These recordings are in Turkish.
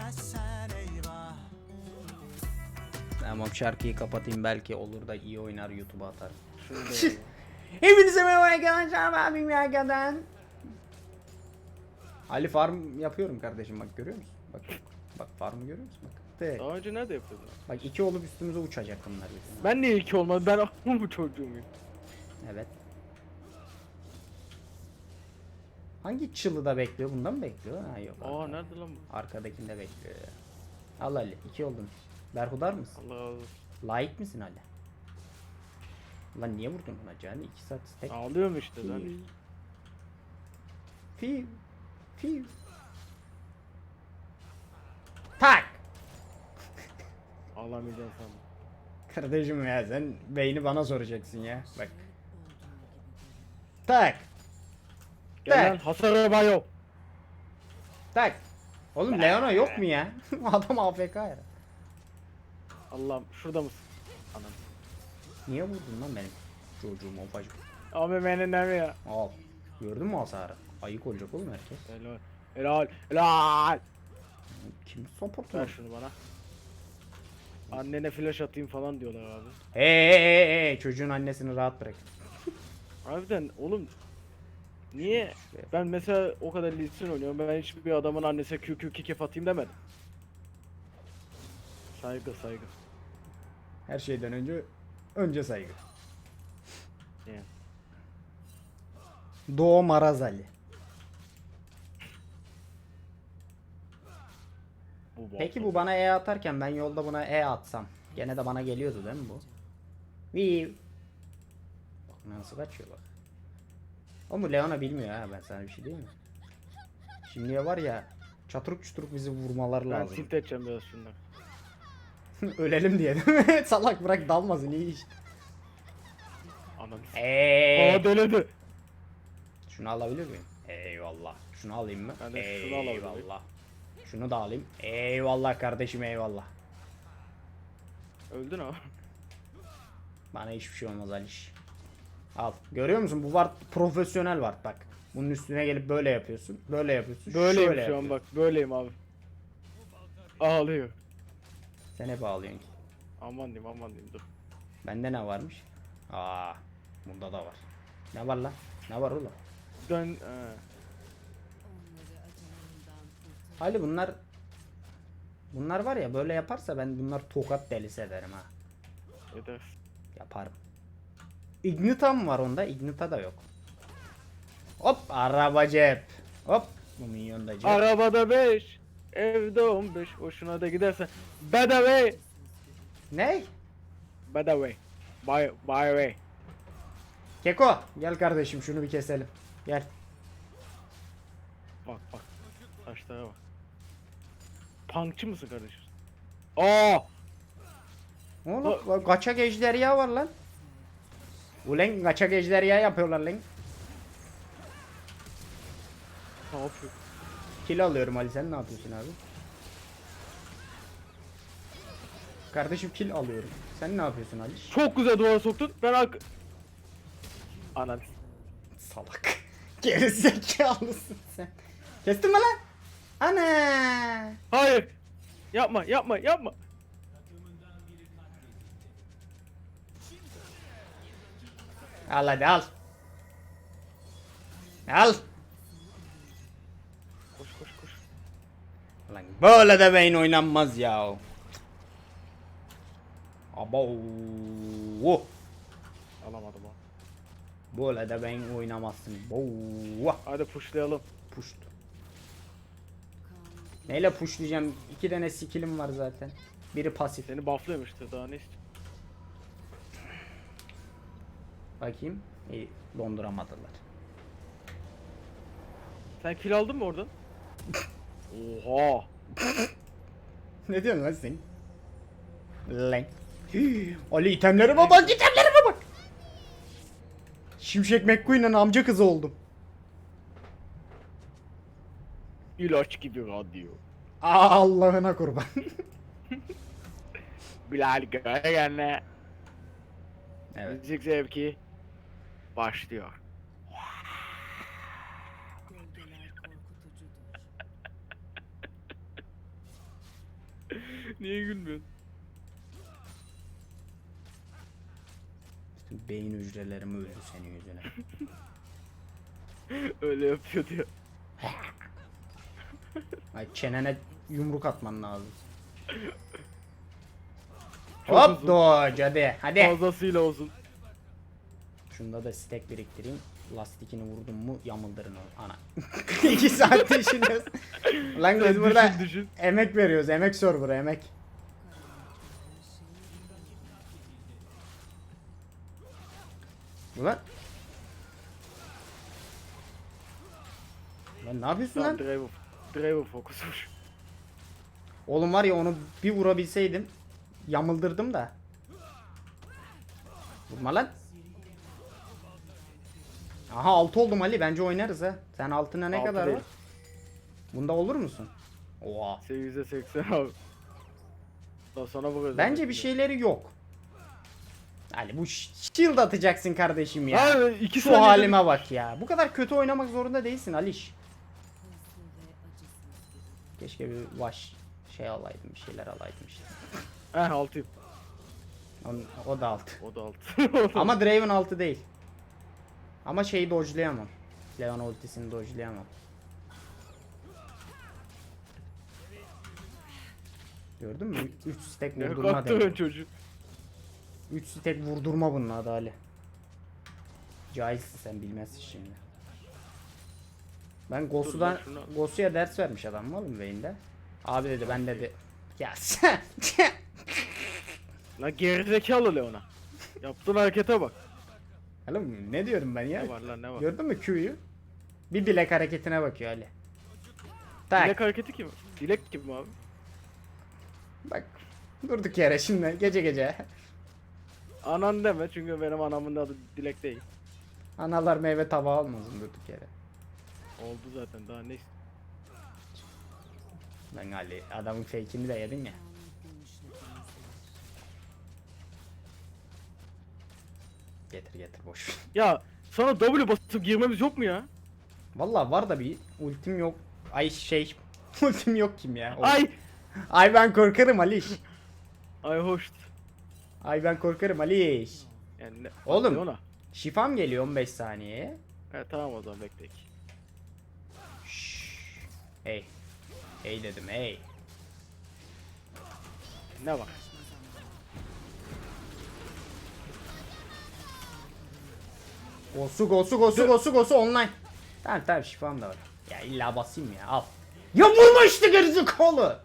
Sevmezsen eyvah Tamam şarkıyı kapatayım belki olur da iyi oynar YouTube'a atar. Hepinize merhaba arkadaşlar ben Bim Yerga'dan. Ali farm yapıyorum kardeşim bak görüyor musun? Bak bak farmı görüyor musun? Bak. Tek. Daha önce nerede yapıyordun? Bak iki olup üstümüze uçacak bunlar. bütün. Ben niye iki olmadı? Ben bu çocuğu muyum? Evet. Hangi çılıda bekliyor? Bundan mı bekliyor? Ha yok. Aa arka- nerede lan bu? Arkadakinde bekliyor ya. Al Ali iki oldun. Berhudar mısın? Allah razı olsun. Layık mısın Ali? Lan niye vurdun buna Cani? 2 saat tek. Ağlıyorum işte lan. Fiu. Fiu. Tak! Ağlamayacağım sandım. Kardeşim ya sen beyni bana soracaksın ya. Bak. Tak! Gel Tak. lan hasar bayo. Tak! Oğlum Leona yok mu ya? Adam AFK ya. Allah'ım şurada mısın? Anam. Niye vurdun lan benim çocuğumu ufacık? Abi benim ne mi ya? Al. Gördün mü hasarı? Ayık olacak oğlum herkes. Helal. Helal. Helal. Kim support Ver şunu bana. Annene flash atayım falan diyorlar abi. Hey hey hey hey çocuğun annesini rahat bırak. Harbiden oğlum Niye? Ben mesela o kadar Lee oynuyorum. Ben hiçbir adamın annesine QQ kikef atayım demedim. Saygı saygı. Her şeyden önce önce saygı. Yani. Doğu Marazali. Bu Peki bu bana E atarken ben yolda buna E atsam. Gene de bana geliyordu değil mi bu? Viv. Bak nasıl kaçıyor bak. Bu Leona bilmiyor ha ben sana bir şey diyeyim mi? Şimdiye var ya çatırık çuturuk bizi vurmalar Ben lazım. tilt edeceğim biraz şundan. Ölelim diye değil mi? Salak bırak dalmasın iyi iş. Anam. Eee. Aa deledi. Şunu alabilir miyim? Eyvallah. Şunu alayım mı? Ben de şunu alabilirim. eyvallah. Şunu da alayım. Eyvallah kardeşim eyvallah. Öldün ama. Bana hiçbir şey olmaz Aliş. Al. Görüyor musun? Bu var profesyonel var bak. Bunun üstüne gelip böyle yapıyorsun. Böyle yapıyorsun. Böyleyim şöyle şu an bak. Böyleyim abi. Ağlıyor. Sen hep ağlıyorsun ki. Aman diyeyim aman diyeyim dur. Bende ne varmış? Aa, bunda da var. Ne var lan? Ne var oğlum? Dön. He. Ali bunlar Bunlar var ya böyle yaparsa ben bunlar tokat delisi ederim ha. Eder. Yaparım. Ignita mı var onda? Ignita da yok. Hop araba cep. Hop bu minyon da cep. Arabada 5. Evde 15. Hoşuna da gidersen. Bedava. ne? Bedava. By, by way. Keko gel kardeşim şunu bir keselim. Gel. Bak bak. Taşlara bak. Punkçı mısın kardeşim? Aa! Oğlum kaçak ejderha var lan. Ulan kaçak ejderha yapıyorlar lan. Ne yapıyor? Kill alıyorum Ali sen ne yapıyorsun abi? Kardeşim kill alıyorum. Sen ne yapıyorsun Ali? Çok güzel duvara soktun. Ben ak... Anan. Salak. Gerizekalısın sen. Kestin mi lan? Ana. Hayır. Yapma yapma yapma. Al hadi al. Al. Koş koş koş. Lan böyle de beyin oynanmaz ya. Abo. Alamadım o. Böyle de beyin oynamazsın. Bo. Hadi pushlayalım. Puşt. Neyle pushlayacağım? İki tane skillim var zaten. Biri pasif. Seni bufflıyorum işte daha ne istiyorsun? Bakayım. İyi, donduramadılar. Sen kill aldın mı oradan? Oha. ne diyorsun lan sen? Lan. Ali itemlerime bak itemlerime bak. Şimşek McQueen'in amca kızı oldum. İlaç gibi radyo. Aa, Allah'ına kurban. Bilal Göğen'le evet. müzik zevki başlıyor. Gölgeler korkutucudur. Niye gülmüyorsun? Bütün beyin hücrelerim öldü senin yüzüne. Öyle yapıyor diyor. Ay çenene yumruk atman lazım. Çok Hop uzun. dodge hadi hadi. Fazlasıyla olsun. Şunda da stack biriktireyim. Lastikini vurdum mu yamıldırın o. Ana. 2 saat düşünüyoruz. Lan biz burada düşün, düşün. emek veriyoruz. Emek server emek. Ulan. Lan ne yapıyorsun lan? driver. Driver fokusmuş. Oğlum var ya onu bir vurabilseydim yamıldırdım da. Vurma lan. Aha 6 oldum Ali bence oynarız ha. Sen altına ne Altı kadar değil. var? Bunda olur musun? Oha. 8'e 80 abi. Daha sana bakarız. Bence bir şeyleri yok. Ali bu ş- shield atacaksın kardeşim ya. Ha 2 Şu saniye. halime bak ya. Bu kadar kötü oynamak zorunda değilsin Aliş. Keşke bir wash şey alaydım, bir şeyler alaydım işte. Heh 6'yım. Onun- O da altı. O da 6. Ama Draven altı değil. Ama şeyi dodge'layamam. Leon ultisini dodge'layamam. Gördün mü? 3 stack vurdurma demek. çocuk. 3 stack vurdurma bunun adı Ali. Cahilsin sen bilmezsin şimdi. Ben Gosu'dan Gosu'ya ders vermiş adam oğlum Vayne'de. Abi dedi ben dedi ya sen Lan gerizekalı Leona. Yaptığın harekete bak. Oğlum ne diyorum ben ya? Ne var lan ne var? Gördün mü Q'yu? Bir bilek hareketine bakıyor Ali. Tak. Dilek hareketi kim? Dilek kim abi? Bak. Durduk yere şimdi gece gece. Anan deme çünkü benim anamın adı Dilek değil. Analar meyve tabağı almasın durduk yere. Oldu zaten daha ne ist- Lan Ali adamın fake'ini de yedin ya. Getir getir boş. Ya sana W basıp girmemiz yok mu ya? Vallahi var da bir ultim yok. Ay şey ultim yok kim ya? O- Ay! Ay ben korkarım Ali. Ay hoş. Ay ben korkarım Ali. Yani ne? Oğlum. Leona. Şifam geliyor 15 saniyeye. He tamam o zaman bekleyek. Şşş. Hey. Hey dedim hey. Ne var? Gosu gosu gosu gosu gosu online. Tamam tamam şifam da var. Ya illa basayım ya al. Ya vurma işte gerizekalı.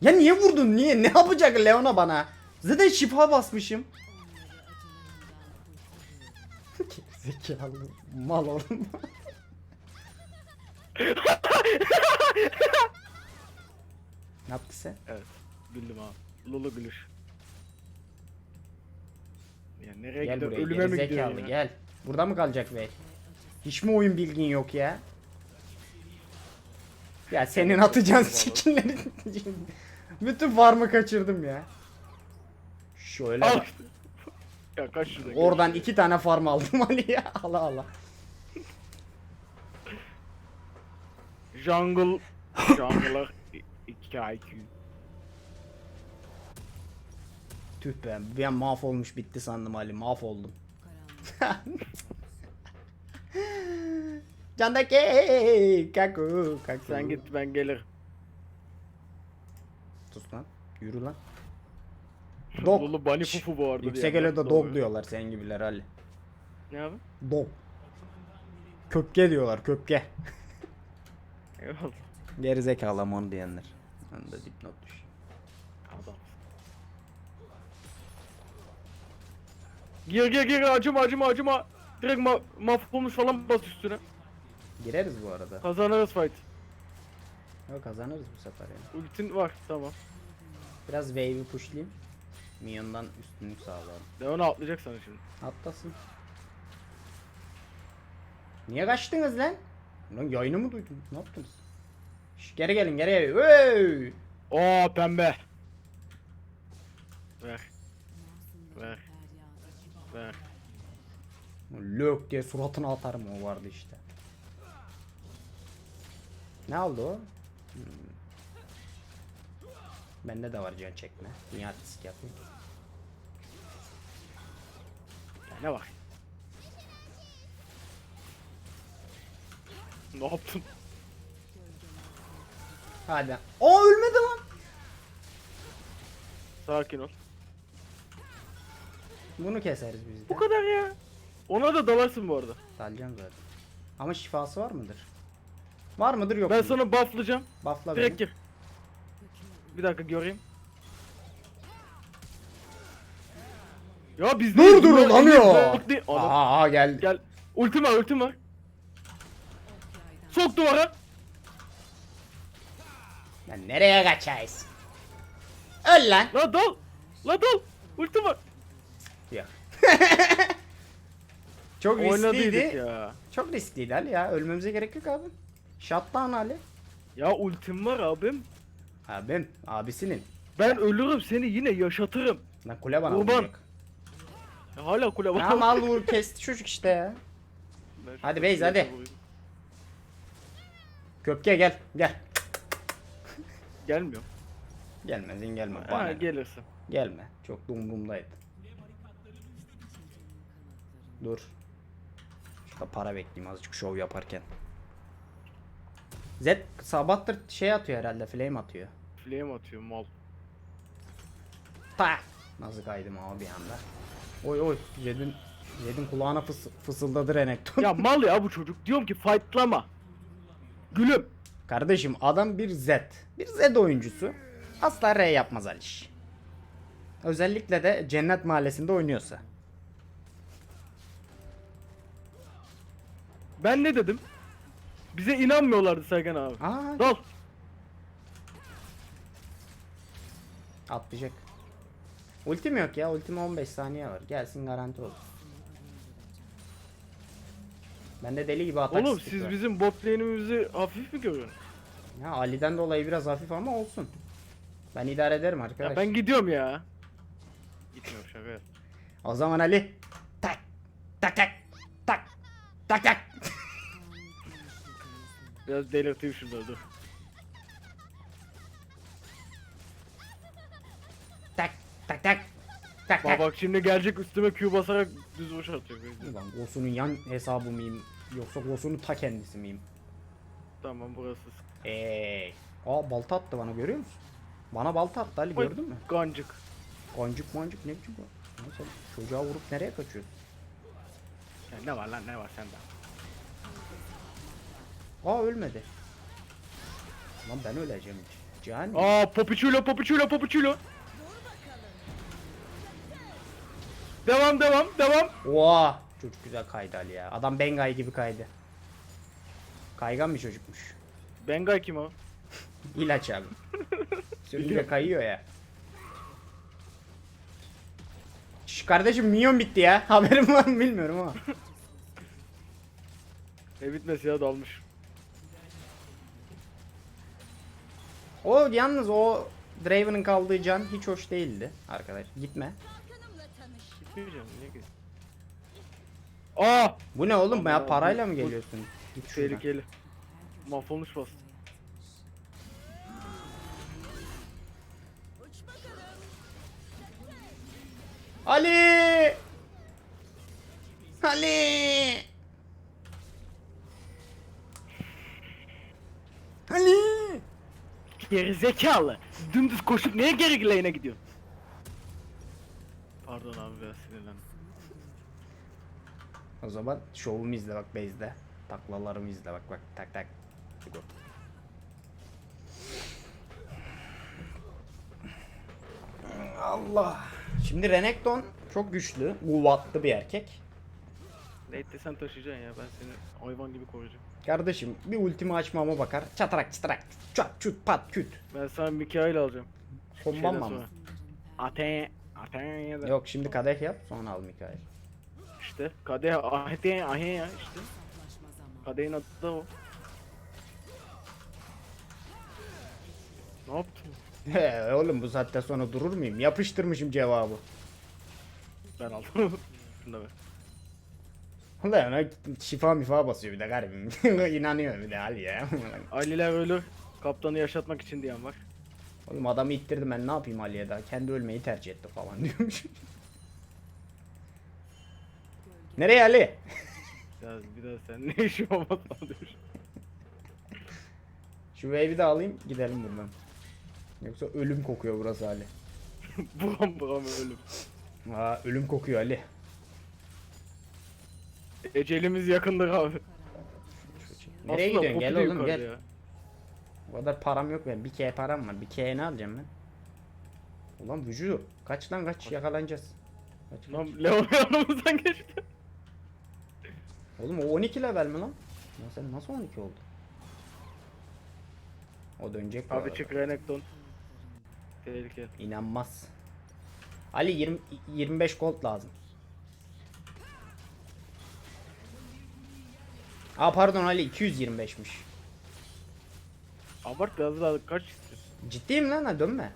Ya niye vurdun niye? Ne yapacak Leona bana? Zaten şifa basmışım. Gerizekalı mal oğlum. ne yaptı sen? Evet. Güldüm abi. Lulu gülüş. Ya nereye Gel gidiyor? buraya Ölüme mi gidiyorsun ya? gel. Burada mı kalacak be? Hiç mi oyun bilgin yok ya? Ya senin atacağın skinleri bütün farmı kaçırdım ya. Şöyle Al bak. işte. ya kaç şurada. Oradan iki tane farm aldım Ali ya. Allah Allah. Jungle. Jungle'lar 2 IQ. Tüh be ben mahvolmuş bitti sandım Ali mahvoldum. Candaki kaku kaku. Sen git ben gelirim. Sus lan. Yürü lan. Dog. Lulu Şşş, fufu bu arada. Yüksek ele de dog diyorlar senin gibiler Ali. Ne abi? Dog. Köpke diyorlar köpke. Eyvallah. Gerizekalı mon diyenler. Ben de dipnot düş. Gir gir gir acıma acıma acıma. Direkt ma mahvolmuş falan bas üstüne. Gireriz bu arada. Kazanırız fight. Yok kazanırız bu sefer ya. Ultin var tamam. Biraz wave'i pushlayayım. Minyondan üstünlük sağlarım. Leona atlayacak sana şimdi. Atlasın. Niye kaçtınız lan? Lan yayını mı duydun? Ne yaptınız? Şş, geri gelin geri. Hey! Oo pembe. Ver ver. Lök diye suratına atarım o vardı işte. Ne oldu o? Hmm. Bende de var can çekme. Niye artistik yapayım? Ya ne bak. Ne yaptın? Hadi. O ölmedi lan. Sakin ol. Bunu keseriz biz de. Bu kadar ya. Ona da dalarsın bu arada. Dalacağım zaten. Ama şifası var mıdır? Var mıdır yok Ben mudur? sana bufflayacağım. Buffla Direkt beni. gir. Bir dakika göreyim. Ya biz Dur dur değil. Adam, Aha aha geldi. Gel. Ultim var ultim var. Sok duvara. Ya nereye kaçaysın? Öl lan. La dal. La dal. Ultim var. Ya. Çok riskliydi. ya. Çok riskliydi Ali ya. Ölmemize gerek yok abi. Shutdown Ali. Ya ultim var abim. Abim. Abisinin. Ben ölürüm seni yine yaşatırım. Lan kule bana Kurban. vuracak. Ya hala kule var. Tamam al vur kesti çocuk işte ya. Ben şu Hadi Beyz, hadi. vurayım. Köpke gel. Gel. Gelmiyor. Gelmezin gelme. Bana. Ha ne? gelirsin. Gelme. Çok da umurumdaydı. Dur. Şurada para bekleyeyim azıcık şov yaparken. Z sabahtır şey atıyor herhalde flame atıyor. Flame atıyor mal. Ta. Nasıl kaydım abi bir anda. Oy oy Zed'in Zed'in kulağına fıs fısıldadı Renekton. Ya mal ya bu çocuk. Diyorum ki fightlama. Gülüm. Kardeşim adam bir Z. Bir Z oyuncusu. Asla R yapmaz Aliş. Özellikle de Cennet Mahallesi'nde oynuyorsa. Ben ne dedim? Bize inanmıyorlardı Sergen abi. Aa Dal. atlayacak. Ultim yok ya. Ultim 15 saniye var. Gelsin garanti olur. Bende deli gibi atak Oğlum speed siz var. bizim bot lane'imizi hafif mi görüyorsunuz? Ya Ali'den dolayı biraz hafif ama olsun. Ben idare ederim arkadaş. Ya ben gidiyorum ya. Gitmiyorum şaka. O zaman Ali. Tak. Tak tak. Tak. Tak tak. Biraz delirteyim şunları dur. tak. Tak tak. Tak Bak tak. bak şimdi gelecek üstüme Q basarak düz vuruş atacak. Ulan Gosu'nun yan hesabı mıyım? Yoksa Gosu'nun ta kendisi miyim? Tamam burası. Eee. Aa balta attı bana görüyor musun? Bana balta attı Ali gördün mü? Gancık. Koncuk moncuk ne biçim bu? Nasıl? Çocuğa vurup nereye kaçıyorsun? Ya ne var lan ne var sende? Aa ölmedi. Lan ben öleceğim. Can. Aa popiçulo popiçulo popiçulo. Devam devam devam. Oha. Çocuk güzel kaydı Ali ya. Adam Bengay gibi kaydı. Kaygan bir çocukmuş. Bengay kim o? İlaç abi. Sürünce kayıyor ya. Şş kardeşim minyon bitti ya. Haberim var mı bilmiyorum ama. Ne bitmesi ya dalmış. O yalnız o Draven'ın kaldığı can hiç hoş değildi arkadaş. Gitme. Gitmeyeceğim niye ki? Aa! Bu ne oğlum ya parayla mı geliyorsun? Git şuradan. Tehlikeli. Mahvolmuş bastı. Ali! Ali! Ali! Geri zekalı. Dümdüz koşup niye geri lane'e gidiyorsun? Pardon abi biraz sinirlendim. O zaman şovumu izle bak base'de. Taklalarımı izle bak bak tak tak. Go. Allah. Şimdi Renekton çok güçlü, kuvvetli bir erkek. Neyse sen taşıyacaksın ya ben seni hayvan gibi koruyacağım. Kardeşim bir ultimi açmama bakar. Çatarak çıtarak. Çat çut pat küt. Ben sana Mikael alacağım. Kombam mı? sonra. Ate, ate ya da. Yok şimdi kadeh yap sonra al Mikael. İşte kadeh ate ahe ya işte. Kadehin adı da o. Ne yaptın? He oğlum bu saatten sonra durur muyum? Yapıştırmışım cevabı. Ben aldım. Şunu da ver. Ulan ona şifa mifa basıyor bir de garibim. İnanıyor bir de Ali ya. Aliler ölür. Kaptanı yaşatmak için diyen var. Oğlum adamı ittirdim ben ne yapayım Ali'ye daha. Kendi ölmeyi tercih etti falan diyormuş. Nereye Ali? Ya bir daha sen ne işin olmaz falan diyor. Şu wave'i de alayım gidelim buradan. Yoksa ölüm kokuyor burası Ali. buram buram ölüm. Aa ölüm kokuyor Ali. Ecelimiz yakındır abi. Nereye Aslında gidiyorsun? Gel oğlum gel. ya. O kadar param yok benim. Bir K param var. Bir K ne alacağım ben? Ulan vücudu. Kaç lan kaç yakalanacağız. Kaç, kaç. Lan Leon yanımızdan geçti. Oğlum o 12 level mi lan? Ya sen nasıl 12 oldu? O dönecek bu Abi arada. çık Renekton. Tehlike. İnanmaz. Ali 20, 25 gold lazım. Aa pardon Ali 225'miş. Abart biraz daha kaç istiyorsun? Ciddiyim lan ha dönme.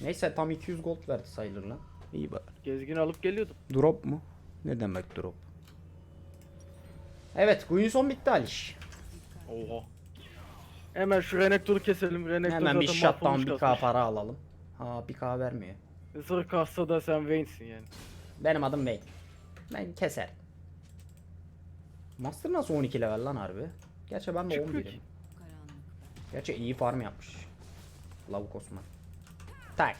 Neyse tam 200 gold verdi sayılır lan. İyi bak. Gezgin alıp geliyordum. Drop mu? Ne demek drop? Evet Guinson bitti Aliş. Oha. Hemen şu Renekton'u keselim. Renekton Hemen bir zaten shutdown mahvolmuş bir K para alalım. Ha bir K vermiyor. Sırf kassa da sen Vayne'sin yani. Benim adım Wayne. Ben keser. Master nasıl 12 level lan harbi? Gerçi ben de Çıkmıyor 11'im. ki. Gerçi iyi farm yapmış. Lavuk Osman. Tak.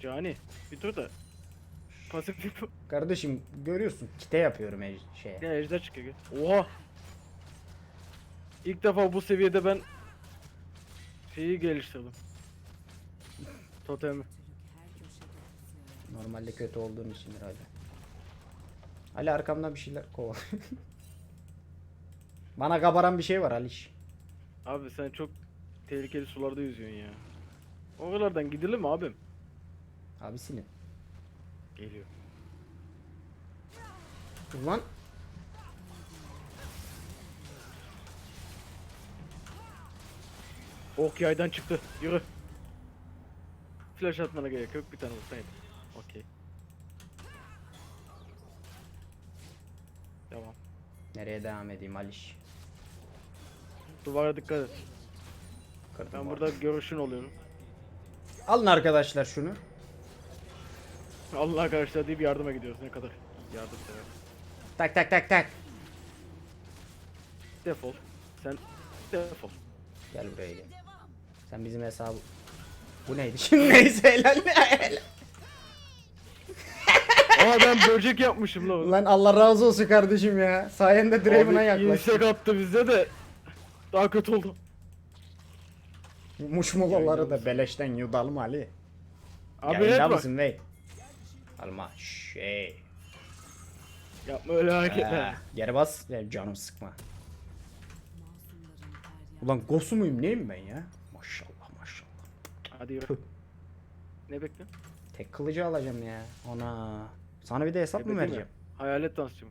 Cani bir dur da. Pasif bir Kardeşim görüyorsun kite yapıyorum ej- şeye. Ya ejder çıkıyor. Oha. İlk defa bu seviyede ben şeyi geliştirdim. Totemi. Normalde kötü olduğum içindir Ali. Ali arkamdan bir şeyler koval. Bana kabaran bir şey var Aliş. Abi sen çok tehlikeli sularda yüzüyorsun ya. Oralardan gidilir mi abim? Abisinin. Geliyor. Ulan Ok yaydan çıktı. Yürü. Flash atmana gerek yok. Bir tane vursan yeter. Okey. Devam. Nereye devam edeyim Aliş? Duvara dikkat et. Kırdım Ben bu burada görüşün oluyorum. Alın arkadaşlar şunu. Allah arkadaşlar deyip yardıma gidiyoruz. Ne kadar yardım sever. Tak tak tak tak. Defol. Sen defol. Gel buraya gel. Sen bizim hesabı... Bu neydi şimdi neyse helal helal. Aa ben böcek yapmışım lan. Lan Allah razı olsun kardeşim ya. Sayende Draven'a Abi yaklaştık. insek attı bize de daha kötü oldu. Muşmulaları da beleşten yudalım Ali. Abi Yayında mısın bey? Alma. Şey. Yapma öyle hareketler. Ha, geri bas. Benim canım sıkma. Ulan Gosu muyum neyim ben ya? Maşallah maşallah. Hadi yürü. Ne bekle? Tek kılıcı alacağım ya. Ona. Sana bir de hesap mı Ebedi mi? vereceğim? Hayalet dansçı mı?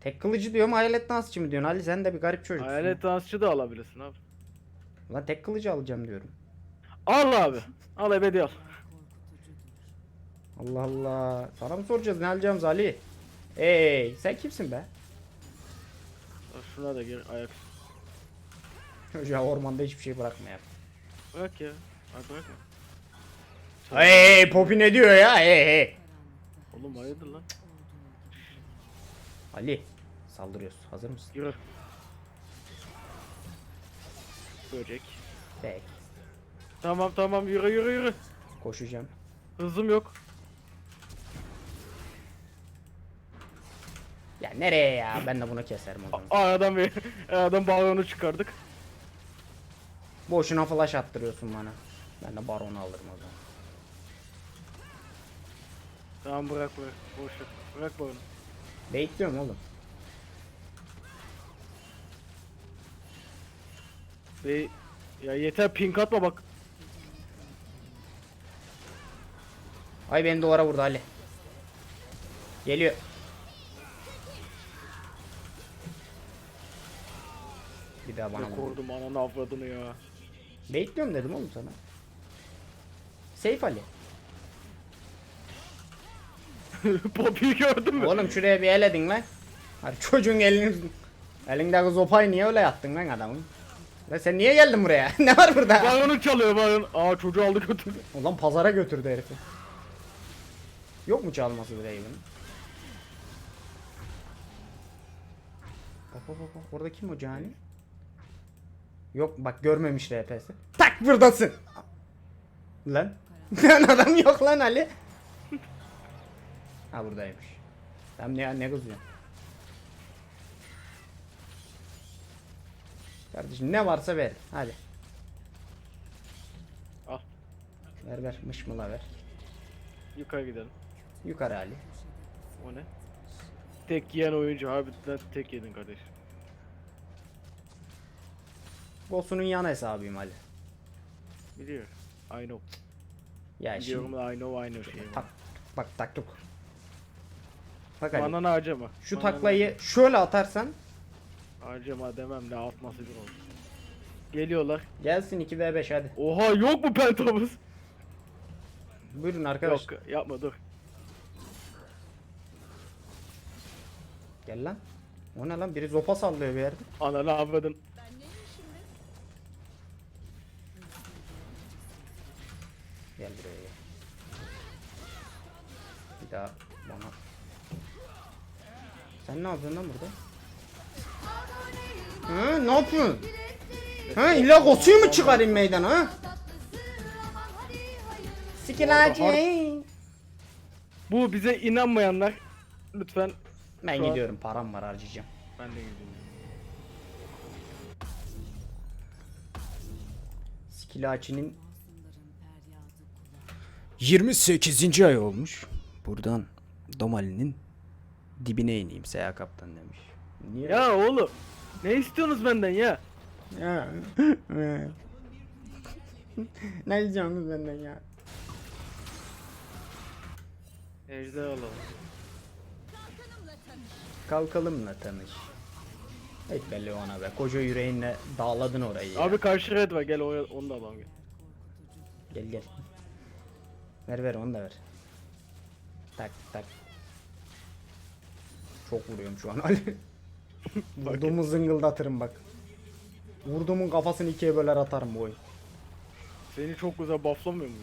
Tek kılıcı diyorum hayalet dansçı mı diyorsun Ali sen de bir garip çocuksun. Hayalet dansçı da alabilirsin abi. Ulan tek kılıcı alacağım diyorum. Al abi. Al ebedi al. Allah Allah. Sana mı soracağız ne alacağımız Ali? Ey sen kimsin be? Şuna da gir ayak. Çocuğa ormanda hiçbir şey bırakma ya. Bırak ya. Ay bırakma. Hey Poppy ne diyor ya? Hey hey. Oğlum hayırdır lan? Ali saldırıyoruz. Hazır mısın? Yürü. Böcek. Tek. Tamam tamam yürü yürü yürü. Koşacağım. Hızım yok. Ya nereye ya? Ben de bunu keserim o zaman. Aradan bir aradan balonu çıkardık. Boşuna flash attırıyorsun bana. Ben de baronu alırım o zaman. Tamam bırak bırak. Boş ver. Bırak balonu. Bekliyorum oğlum. Ve ya yeter pink atma bak. Ay beni duvara vurdu Ali. Geliyor. Bir daha bana Ne vurdu. korudum ananı avradını ya. Bekliyorum dedim oğlum sana. Safe Ali. Poppy'yi gördün mü? Oğlum şuraya bir el edin lan. Hadi çocuğun elini... Elindeki sopayı niye öyle yattın lan adamın? Lan sen niye geldin buraya? ne var burada? Bağını çalıyor bağını. Aa çocuğu aldı götürdü. Ulan pazara götürdü herifi. Yok mu çalması bile bunun? Bak bak bak bak orada kim o cani? Yok bak görmemiş RP'si. Tak buradasın. Lan. Lan adam yok lan Ali. Ha buradaymış. Tamam ne ne kızıyorsun? Kardeşim ne varsa ver. Hadi. Al. Ver ver mışmıla ver. Yukarı gidelim. Yukarı Ali. O ne? Tek yiyen oyuncu harbiden tek yedin kardeş. Boss'unun yan hesabıyım Ali. Biliyor. I know. Ya Biliyorum şimdi da I know I know şey. tak bak taktuk. Bak Ali. Mananı harcama. Şu Mananı taklayı şöyle atarsan Harcama demem de atması bir oldu. Geliyorlar. gelsin 2v5 hadi. Oha yok mu pentamız? Buyurun arkadaş. Yok yapma dur. Gel lan. O ne lan? Biri zopa sallıyor bir yerde. Ananı avradın. Gel buraya gel. Bir daha bana. Sen ne yapıyorsun lan burada? Hı, ne yapıyorsun? Ha illa kosuyu mu çıkarayım meydana ha? Sikilacı. Bu bize inanmayanlar lütfen Ben Şu an- gidiyorum param var harcayacağım. ben de gidiyorum. Skilaçi'nin 28. ay olmuş. Buradan Domali'nin dibine ineyim Seya Kaptan demiş. Niye? Ya oğlum ne istiyorsunuz benden ya? Ya. ne diyeceğiniz benden ya? Ejder alalım. Kalkalımla tanış. Et belli ona be. Koca yüreğinle dağladın orayı ya. Abi karşı red var gel o- onu da alalım gel. Gel gel. Ver ver onu da ver. Tak tak. Çok vuruyorum şu an Ali. Vurduğumu zıngıldatırım bak. Vurduğumun kafasını ikiye böler atarım bu oyun. Seni çok güzel bufflamıyor muyum?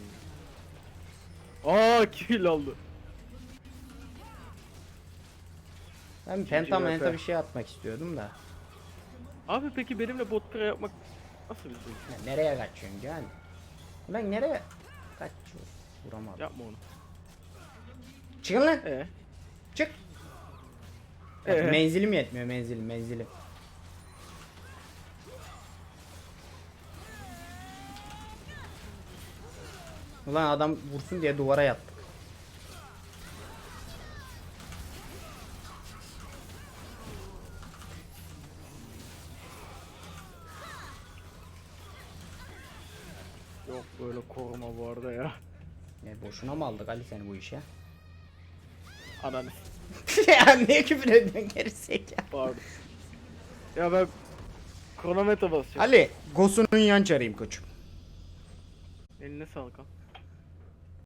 Aa kill aldı. Ben penta menta bir şey atmak istiyordum da. Abi peki benimle bot pira yapmak nasıl bir şey? Ya nereye kaçıyorsun gel. Ulan nereye kaçıyor? Vuramadım. Yapma onu. Çıkın lan. Ee? Çık. Ee? Menzilim yetmiyor menzilim menzilim. Ulan adam vursun diye duvara yattık. Yok böyle koruma bu arada ya. Ne boşuna mı aldık Ali seni bu işe? Ananı ya niye küfür ediyorsun gerizekalı? pardon. Ya ben kronometre basacağım. Ali, Gosu'nun yan çarıyım koçum. Eline sağlık al.